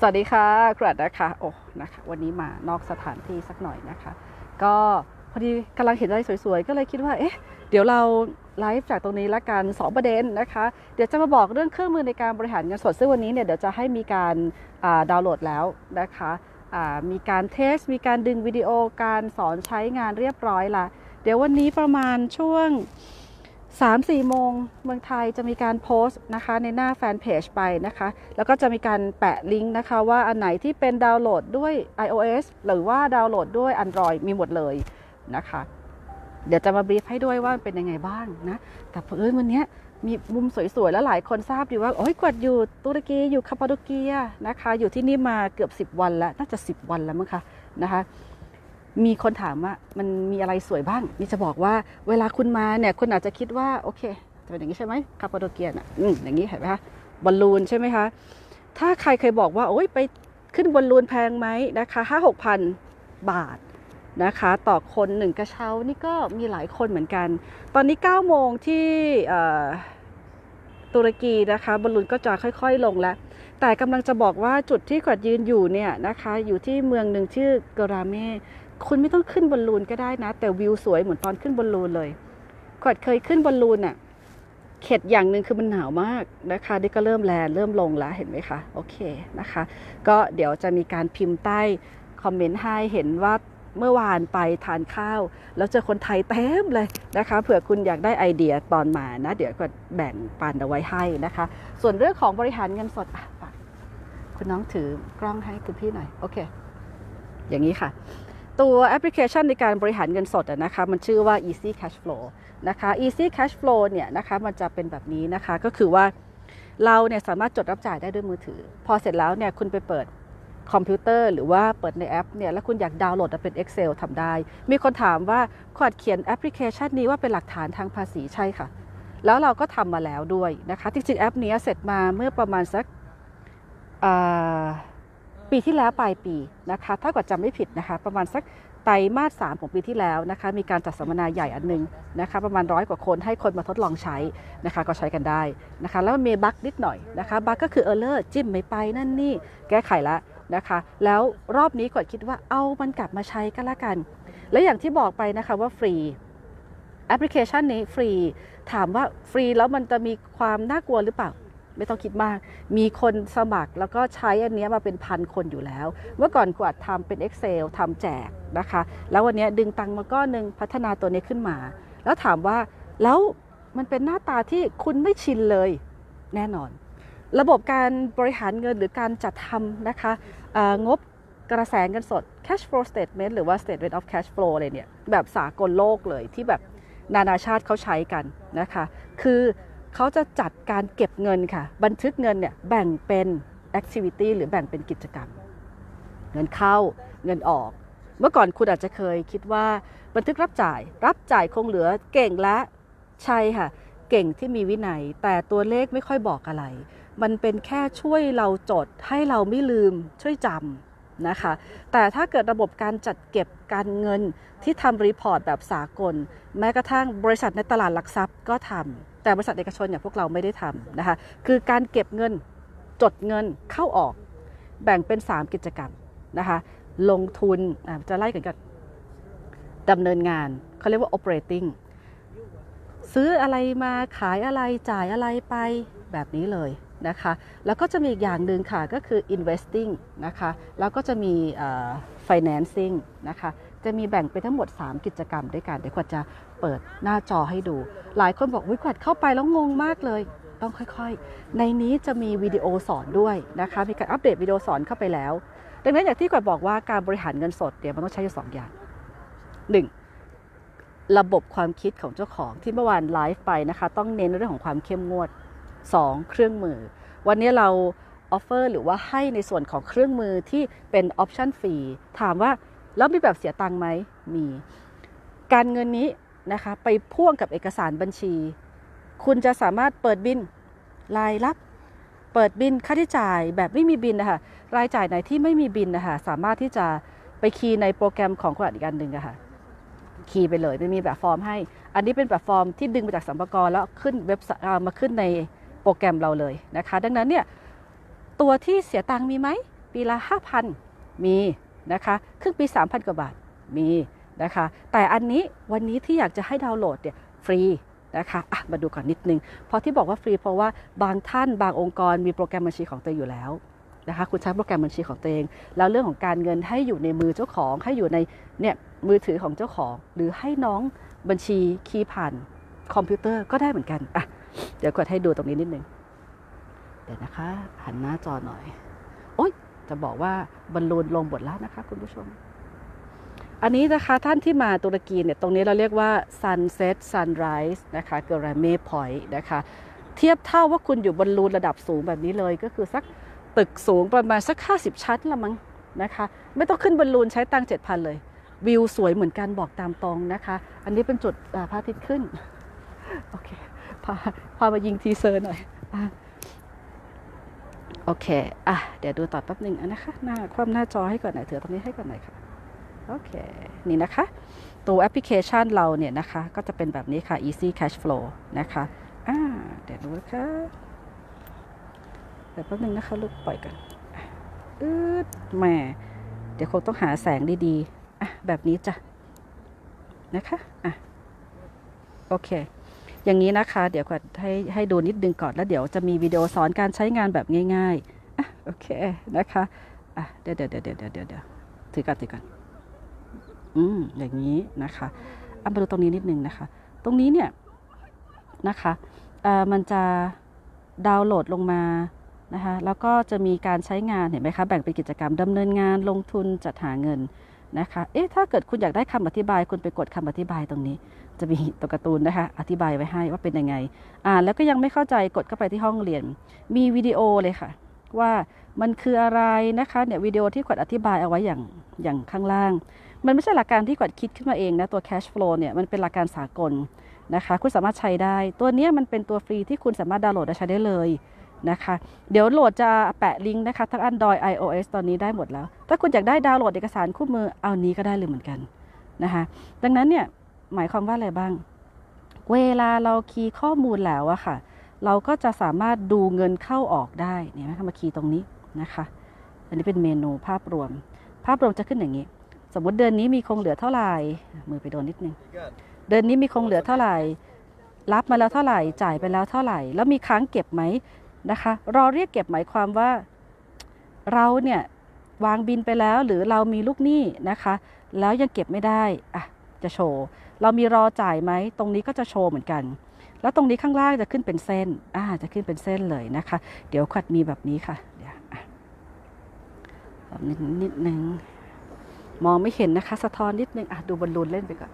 สวัสดีค่ะกรัดนะคะโอ้นะคะ วันนี้มานอกสถานที่สักหน่อยนะคะ ก็พอดีกำลังเห็นอะไรสวยๆ ก็เลยคิดว่า เอ๊ะ เดี๋ยวเราไลฟ์จากตรงนี้ละกัน 2 ประเด็นนะคะ เดี๋ยวจะมาบอกเรื่องเครื่องมือในการบริหารเงินสด ซึ่งวันนี้เนี่ยเดี๋ยวจะให้มีการดาวน์โหลดแล้วนะคะมีการเทส มีการดึงวิดีโอ การสอนใช้งานเรียบร้อยละ เดี๋ยววันนี้ประมาณช่วง 3-4 โมงเมืองไทยจะมีการโพสต์นะคะในหน้าแฟนเพจไปนะคะ แล้วก็จะมีการแปะลิงก์นะคะว่าอันไหนที่เป็นดาวน์โหลดด้วย iOS หรือว่าดาวน์โหลดด้วย Android มีหมดเลยนะคะ เดี๋ยวจะมาบรีฟให้ด้วยว่าเป็นยังไงบ้างนะ แต่เอิญวันนี้มีมุมสวยๆ แล้วหลายคนทราบดีว่า โอ้ยกวดอยู่ตุรกีอยู่คาปาโดเกียนะคะ อยู่ที่นี่มาเกือบ 10 วันแล้ว น่าจะ 10 วันแล้วมั้งคะนะคะ มีคนถามว่ามันมีอะไรสวยบ้าง นี่จะบอกว่าเวลาคุณมาเนี่ยคุณอาจจะคิดว่าโอเคจะเป็นอย่างนี้ใช่ไหมคาปาโดเกียน่ะอืมอย่างนี้เห็นไหมคะบอลลูนใช่ไหมคะ ถ้าใครเคยบอกว่าโอ้ยไปขึ้นบอลลูนแพงไหมนะคะห้าหกพันบาทนะคะ ต่อคนหนึ่งกระเช้านี่ก็มีหลายคนเหมือนกัน ตอนนี้9โมงที่ตุรกีนะคะบอลลูนก็จะค่อยๆลงแล้ว แต่กำลังจะบอกว่าจุดที่กวดยืนอยู่เนี่ยนะคะ อยู่ที่เมืองหนึ่งชื่อกราเม คุณไม่ต้องขึ้นบอลลูนก็ได้นะ แต่วิวสวยเหมือนตอนขึ้นบอลลูนเลยกวดเคยขึ้นบอลลูนอะเข็ดอย่างหนึ่งคือมันหนาวมากนะคะนี่ก็เริ่มแลนเริ่มลงแล้วเห็นไหมคะ โอเคนะคะ ก็เดี๋ยวจะมีการพิมพ์ใต้คอมเมนต์ให้เห็นว่าเมื่อวานไปทานข้าว แล้วเจอคนไทยเต็มเลยนะคะเผื่อคุณอยากได้ไอเดียตอนมานะ เดี๋ยวก็แบ่งปันเอาไว้ให้นะคะ ส่วนเรื่องของบริหารเงินสดอะคุณน้องถือกล้องให้คุณพี่หน่อย โอเค อย่างนี้ค่ะ ตัวแอปพลิเคชันในการบริหารเงินสดนะคะมันชื่อว่า Easy Cash Flow นะคะ Easy Cash Flow เนี่ยนะคะมันจะเป็นแบบนี้นะคะก็คือว่าเราเนี่ยสามารถจดรับจ่ายได้ด้วยมือถือ พอเสร็จแล้วเนี่ยคุณไปเปิดคอมพิวเตอร์หรือว่าเปิดในแอปเนี่ยแล้วคุณอยากดาวน์โหลดเป็น Excel ทำได้ มีคนถามว่าขวดเขียนแอปพลิเคชันนี้ว่าเป็นหลักฐานทางภาษีใช่ค่ะ แล้วเราก็ทำมาแล้วด้วยนะคะจริงๆแอปนี้เสร็จมาเมื่อประมาณสักอ่า ปีที่แล้วปลายปีนะคะ ถ้ากว่าจำไม่ผิดนะคะ ประมาณสักไตรมาสสามของปีที่แล้วนะคะ มีการจัดสัมมนาใหญ่อันหนึงนะคะ ประมาณร้อยกว่าคนให้คนมาทดลองใช้นะคะ ก็ใช้กันได้นะคะ แล้วมันมีบั๊กนิดหน่อยนะคะบั๊กก็คือเออร์เลอร์จิ้มไม่ไปนั่นนี่แก้ไขแล้วนะคะ แล้วรอบนี้กดคิดว่าเอามันกลับมาใช้ก็แล้วกัน และอย่างที่บอกไปนะคะว่าฟรีแอปพลิเคชันนี้ฟรี ถามว่าฟรีแล้วมันจะมีความน่ากลัวหรือเปล่า ไม่ต้องคิดมาก มีคนสมัครแล้วก็ใช้อันนี้มาเป็นพันคนอยู่แล้ว เมื่อก่อนกวาดทำเป็น Excel ทำแจกนะคะ แล้ววันนี้ดึงตังมาก้อนหนึ่งพัฒนาตัวนี้ขึ้นมา แล้วถามว่าแล้วมันเป็นหน้าตาที่คุณไม่ชินเลยแน่นอน ระบบการบริหารเงินหรือการจัดทำนะคะงบกระแสเงินสด cash flow statement หรือว่า statement of cash flow อะไรเนี่ย แบบสากลโลกเลยที่แบบนานาชาติเขาใช้กันนะคะ คือ เขาจะจัดการเก็บเงินค่ะ บันทึกเงินเนี่ยแบ่งเป็น activity หรือแบ่งเป็นกิจกรรม เงินเข้าเงินออก เมื่อก่อนคุณอาจจะเคยคิดว่าบันทึกรับจ่าย รับจ่ายคงเหลือเก่งและใช่ค่ะ เก่งที่มีวินัย แต่ตัวเลขไม่ค่อยบอกอะไร มันเป็นแค่ช่วยเราจดให้เราไม่ลืมช่วยจำนะคะ แต่ถ้าเกิดระบบการจัดเก็บการเงินที่ทำรีพอร์ตแบบสากล แม้กระทั่งบริษัทในตลาดหลักทรัพย์ก็ทำ แต่บริษัทเอกชนอย่างพวกเราไม่ได้ทำนะคะคือการเก็บเงินจดเงินเข้าออก แบ่งเป็น 3 กิจกรรมนะคะลงทุนจะไล่กันก่อนดำเนินงานเขาเรียกว่า operating ซื้ออะไรมาขายอะไรจ่ายอะไรไปแบบนี้เลย นะคะ แล้วก็จะมีอีกอย่างหนึ่งค่ะก็คือ investing นะคะ แล้วก็จะมี financing นะคะ จะมีแบ่งเป็นทั้งหมด 3 กิจกรรมด้วยกัน เดี๋ยวขวัญจะเปิดหน้าจอให้ดู หลายคนบอกวิขวัญเข้าไปแล้วงงมากเลย ต้องค่อยๆ ในนี้จะมีวิดีโอสอนด้วยนะคะ มีการอัปเดตวิดีโอสอนเข้าไปแล้ว ดังนั้นอย่างที่ขวัญบอกว่าการบริหารเงินสดเนี่ยมันต้องใช้อยู่สองอย่างหนึ่งระบบความคิดของเจ้าของที่เมื่อวานไลฟ์ไปนะคะ ต้องเน้นเรื่องของความเข้มงวด 2. เครื่องมือ วันนี้เราออฟเฟอร์หรือว่าให้ในส่วนของเครื่องมือที่เป็นออปชั่นฟรีถามว่าแล้วมีแบบเสียตังค์ไหมมี การเงินนี้นะคะไปพ่วงกับเอกสารบัญชี คุณจะสามารถเปิดบินรายรับ เปิดบินค่าใช้จ่ายแบบไม่มีบินนะคะรายจ่ายไหนที่ไม่มีบินนะคะสามารถที่จะไปคีย์ในโปรแกรมของขวดอีกอันหนึ่งอะค่ะคีย์ไปเลยไม่มีแบบฟอร์มให้ อันนี้เป็นแบบฟอร์มที่ดึงมาจากสัมภาระแล้วขึ้นเว็บมาขึ้นใน โปรแกรมเราเลยนะคะ ดังนั้นเนี่ยตัวที่เสียตังค์มีไหม ปีละ 5,000 มีนะคะครึ่งปี 3,000 กว่าบาทมีนะคะ แต่อันนี้วันนี้ที่อยากจะให้ดาวน์โหลดเนี่ยฟรีนะคะะมาดูก่อนนิดนึง เพราะที่บอกว่าฟรีเพราะว่าบางท่านบางองค์กรมีโปรแกรมบัญชีของตัวองอยู่แล้วนะคะคุณใช้โปรแกรมบัญชีของตัวเอง แล้วเรื่องของการเงินให้อยู่ในมือเจ้าของ ให้อยู่ในเนี่ยมือถือของเจ้าของ หรือให้น้องบัญชีคีย์ผ่านคอมพิวเตอร์ก็ได้เหมือนกันอะ เดี๋ยวกดให้ดูตรงนี้นิดนึง เดี๋ยวนะคะ หันหน้าจอหน่อย โอ๊ย จะบอกว่าบอลลูนลงหมดแล้วนะคะ คุณผู้ชม อันนี้นะคะท่านที่มาตุรกีเนี่ย ตรงนี้เราเรียกว่า sunset sunrise นะคะเกราเมพอยต์นะคะ เทียบเท่าว่าคุณอยู่บนลูนระดับสูงแบบนี้เลย ก็คือสักตึกสูงประมาณสัก 50 ชั้นละมั้งนะคะ ไม่ต้องขึ้นบนลูนใช้ตังค์7,000 เลย วิวสวยเหมือนกันบอกตามตรงนะคะ อันนี้เป็นจุดพระอาทิตย์ขึ้น โอเค พาพามายิงทีเซอร์หน่อยอโอเค อะ เดี๋ยวดูต่อแป๊บหนึ่งนะคะ หน้าความหน้าจอให้ก่อนหน่อยเถือตรงนี้ให้ก่อนหน่อยค่ะ โอเค นี่นะคะ ตัวแอปพลิเคชันเราเนี่ยนะคะ ก็จะเป็นแบบนี้ค่ะ easy cash flow นะคะ อ่า เดี๋ยวดูนะคะเดี๋ยวแป๊บนึงนะคะลูกปล่อยกันอะอืดแหม่เดี๋ยวคงต้องหาแสงดีๆ อะ แบบนี้จ้ะ นะคะ อะ โอเค อย่างนี้นะคะ เดี๋ยวก่อให้ให้ดูนิดนึงก่อนแล้วเดี๋ยวจะมีวิดีโอสอนการใช้งานแบบง่ายๆอะโอเคนะคะอะเดี๋ยวเดี๋ยวเดี๋ยวเดี๋ยวเดี๋ยวถือก่อนถือก่อนอืมอย่างนี้นะคะเอามาดูตรงนี้นิดนึงนะคะ ตรงนี้เนี่ยนะคะเอ่อมันจะดาวน์โหลดลงมานะคะแล้วก็จะมีการใช้งานเห็นไหมคะแบ่งเป็นกิจกรรมดำเนินงานลงทุนจัดหาเงินนะคะเอ๊ะถ้าเกิดคุณอยากได้คำอธิบายคุณไปกดคำอธิบายตรงนี้ จะมีตัวการ์ตูนนะคะ อธิบายไว้ให้ว่าเป็นยังไง อ่านแล้วก็ยังไม่เข้าใจกดเข้าไปที่ห้องเรียน มีวิดีโอเลยค่ะ ว่ามันคืออะไรนะคะเนี่ยวิดีโอที่ขวัญอธิบายเอาไว้อย่างอย่างข้างล่าง มันไม่ใช่หลักการที่ขวัญคิดขึ้นมาเองนะตัว cash flow เนี่ยมันเป็นหลักการสากลนะคะ คุณสามารถใช้ได้ ตัวเนี้ยมันเป็นตัวฟรีที่คุณสามารถดาวน์โหลดและใช้ได้เลยนะคะ เดี๋ยวโหลดจะแปะลิงก์นะคะทั้ง Android iOS ตอนนี้ได้หมดแล้ว ถ้าคุณอยากได้ดาวน์โหลดเอกสารคู่มือเอานี้ก็ได้เลยเหมือนกันนะคะดังนั้นเนี่ย หมายความว่าอะไรบ้าง เวลาเราคีย์ข้อมูลแล้วอะค่ะ เราก็จะสามารถดูเงินเข้าออกได้เนี่ยนะคะมาคีย์ตรงนี้นะคะ อันนี้เป็นเมนูภาพรวม ภาพรวมจะขึ้นอย่างนี้ สมมติเดือนนี้มีคงเหลือเท่าไหร่มือไปโดนนิดนึงเดือนนี้มีคงเหลือเท่าไหร่ รับมาแล้วเท่าไหร่ จ่ายไปแล้วเท่าไหร่ แล้วมีค้างเก็บไหมนะคะ รอเรียกเก็บหมายความว่าเราเนี่ยวางบินไปแล้วหรือเรามีลูกหนี้นะคะ แล้วยังเก็บไม่ได้อะ จะโชว์ เรามีรอจ่ายไหม ตรงนี้ก็จะโชว์เหมือนกัน แล้วตรงนี้ข้างล่างจะขึ้นเป็นเส้นอ่าจะขึ้นเป็นเส้นเลยนะคะ เดี๋ยวขัดมีแบบนี้ค่ะ เดี๋ยวอะนิดนิดนึง มองไม่เห็นนะคะ สะท้อนนิดนึงอะดูบอลลูนเล่นไปก่อน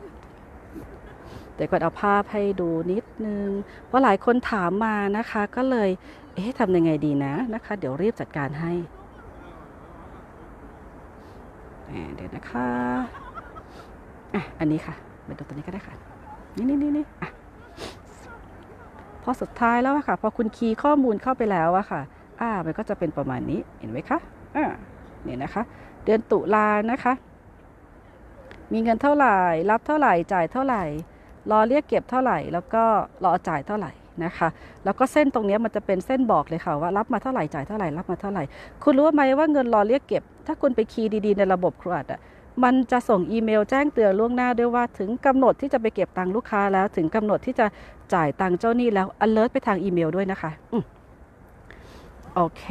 เดี๋ยวก่อนเอาภาพให้ดูนิดนึง เพราะหลายคนถามมานะคะ ก็เลย เอ๊ะทำยังไงดีนะนะคะ เดี๋ยวรีบจัดการให้เดี๋ยวนะคะ อะอันนี้ค่ะไปดูตัวนี้ก็ได้ค่ะ นี่นี่นี่นี่อะพอสุดท้ายแล้วอะค่ะ พอคุณคีย์ข้อมูลเข้าไปแล้วอะค่ะ อ่า มันก็จะเป็นประมาณนี้ เห็นไหมคะ อ่าเนี่ยนะคะ เดือนตุลานะคะ มีเงินเท่าไหร่ รับเท่าไหร่ จ่ายเท่าไหร่ รอเรียกเก็บเท่าไหร่ แล้วก็รอจ่ายเท่าไหร่นะคะ แล้วก็เส้นตรงนี้มันจะเป็นเส้นบอกเลยค่ะว่ารับมาเท่าไหร่ จ่ายเท่าไหร่ รับมาเท่าไหร่ คุณรู้ไหมว่าเงินรอเรียกเก็บ ถ้าคุณไปคีย์ดีๆในระบบครัวดอะ มันจะส่งอีเมลแจ้งเตือนล่วงหน้าด้วยว่าถึงกำหนดที่จะไปเก็บตังค์ลูกค้าแล้วถึงกำหนดที่จะจ่ายตังค์เจ้าหนี้แล้ว alert ไปทางอีเมลด้วยนะคะอโอเค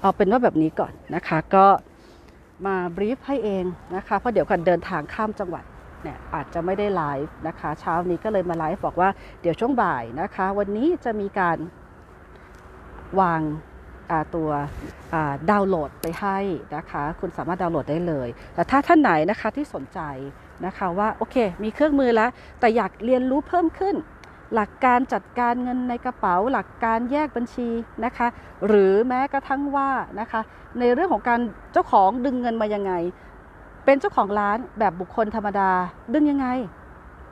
เอาเป็นว่าแบบนี้ก่อนนะคะ ก็มาบรีฟให้เองนะคะ เพราะเดี๋ยวกันเดินทางข้ามจังหวัดเนี่ยอาจจะไม่ได้ไลฟ์นะคะ เช้านี้ก็เลยมาไลฟ์บอกว่าเดี๋ยวช่วงบ่ายนะคะ วันนี้จะมีการวาง ตัวดาวน์โหลดไปให้นะคะ คุณสามารถดาวน์โหลดได้เลย แต่ถ้าท่านไหนนะคะที่สนใจนะคะว่าโอเค มีเครื่องมือแล้ว แต่อยากเรียนรู้เพิ่มขึ้น หลักการจัดการเงินในกระเป๋า หลักการแยกบัญชีนะคะ หรือแม้กระทั่งว่านะคะ ในเรื่องของการเจ้าของดึงเงินมายังไง เป็นเจ้าของร้านแบบบุคคลธรรมดาดึงยังไง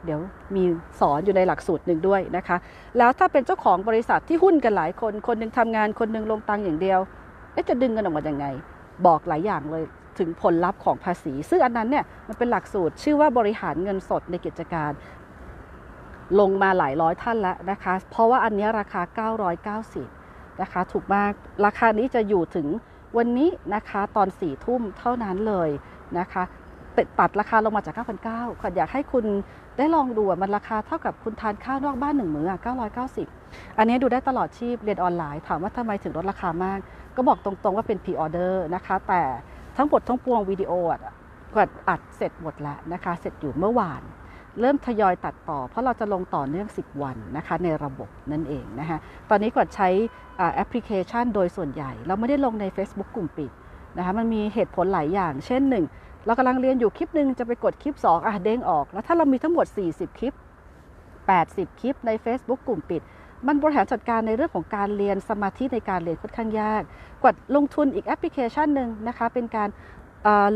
เดี๋ยวมีสอนอยู่ในหลักสูตรหนึ่งด้วยนะคะ แล้วถ้าเป็นเจ้าของบริษัทที่หุ้นกันหลายคน คนหนึ่งทำงานคนหนึ่งลงตังอย่างเดียวเอ๊ะจะดึงเงินออกมายังไง บอกหลายอย่างเลยถึงผลลัพธ์ของภาษี ซึ่งอันนั้นเนี่ยมันเป็นหลักสูตร ชื่อว่าบริหารเงินสดในกิจการ ลงมาหลายร้อยท่านแล้วนะคะ เพราะว่าอันนี้ราคา 990 นะคะ ถูกมากราคานี้จะอยู่ถึงวันนี้นะคะตอน4ี่ทุ่มเท่านั้นเลยนะคะ ตัดราคาลงมาจาก 9,900ขวัญอยากให้คุณได้ลองดูอะมันราคาเท่ากับคุณทานข้าวนอกบ้านหนึ่งมื้ออะ990 อันนี้ดูได้ตลอดชีพเรียนออนไลน์ ถามว่าทำไมถึงลดราคามาก ก็บอกตรงๆว่าเป็นพรีออเดอร์นะคะ แต่ทั้งหมดทั้งปวงวิดีโออะกวัดอัดเสร็จหมดแล้วนะคะ เสร็จอยู่เมื่อวาน เริ่มทยอยตัดต่อ เพราะเราจะลงต่อเนื่อง 10 วันนะคะ ในระบบนั่นเองนะคะตอนนี้กดใช้แอปพลิเคชันโดยส่วนใหญ่ เราไม่ได้ลงใน Facebook กลุ่มปิดนะคะมันมีเหตุผลหลายอย่าง เช่นหนึ่ง เรากำลังเรียนอยู่คลิปหนึ่งจะไปกดคลิป 2อะเด้งออก แล้วถ้าเรามีทั้งหมด 40 คลิป 80 คลิปใน Facebook กลุ่มปิด มันบริหารจัดการในเรื่องของการเรียนสมาธิในการเรียนค่อนข้างยากกว่าลงทุนอีกแอปพลิเคชันหนึ่งนะคะเป็นการ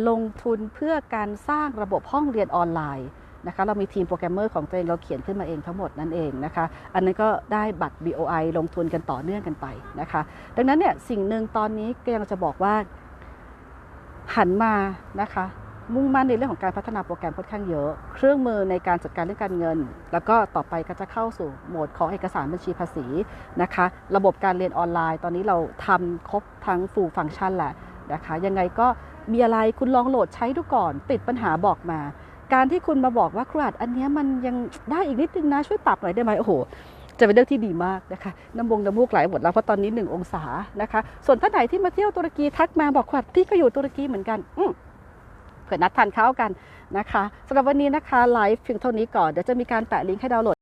ลงทุนเพื่อการสร้างระบบห้องเรียนออนไลน์นะคะเรามีทีมโปรแกรมเมอร์ของตัวเองเราเขียนขึ้นมาเองทั้งหมดนั่นเองนะคะ อันนั้นก็ได้บัตร BOI ลงทุนกันต่อเนื่องกันไปนะคะ ดังนั้นเนี่ยสิ่งหนึ่งตอนนี้ก็ยังจะบอกว่าหันมานะคะ มุ่งมั่นในเรื่องของการพัฒนาโปรแกรมค่อนข้างเยอะ เครื่องมือในการจัดการเรื่องการเงิน แล้วก็ต่อไปก็จะเข้าสู่โหมดของเอกสารบัญชีภาษีนะคะ ระบบการเรียนออนไลน์ ตอนนี้เราทำครบทั้งฟูลฟังก์ชันแหละนะคะ ยังไงก็มีอะไรคุณลองโหลดใช้ดูก่อน ติดปัญหาบอกมา การที่คุณมาบอกว่าครูอัดอันนี้มันยังได้อีกนิดนึงนะช่วยปรับหน่อยได้ไหมโอ้โหจะเป็นเรื่องที่ดีมากนะคะน้ำมงน้ำมูกไหลหมดแล้วเพราะตอนนี้ 1 องศานะคะ ส่วนท่านไหนที่มาเที่ยวตุรกีทักมาบอกว่าพี่ก็อยู่ตุรกีเหมือนกันอื เผื่อนัดทานข้าวกันนะคะสำหรับวันนี้นะคะไลฟ์เพียงเท่านี้ก่อนเดี๋ยวจะมีการแปะลิงก์ให้ดาวน์โหลด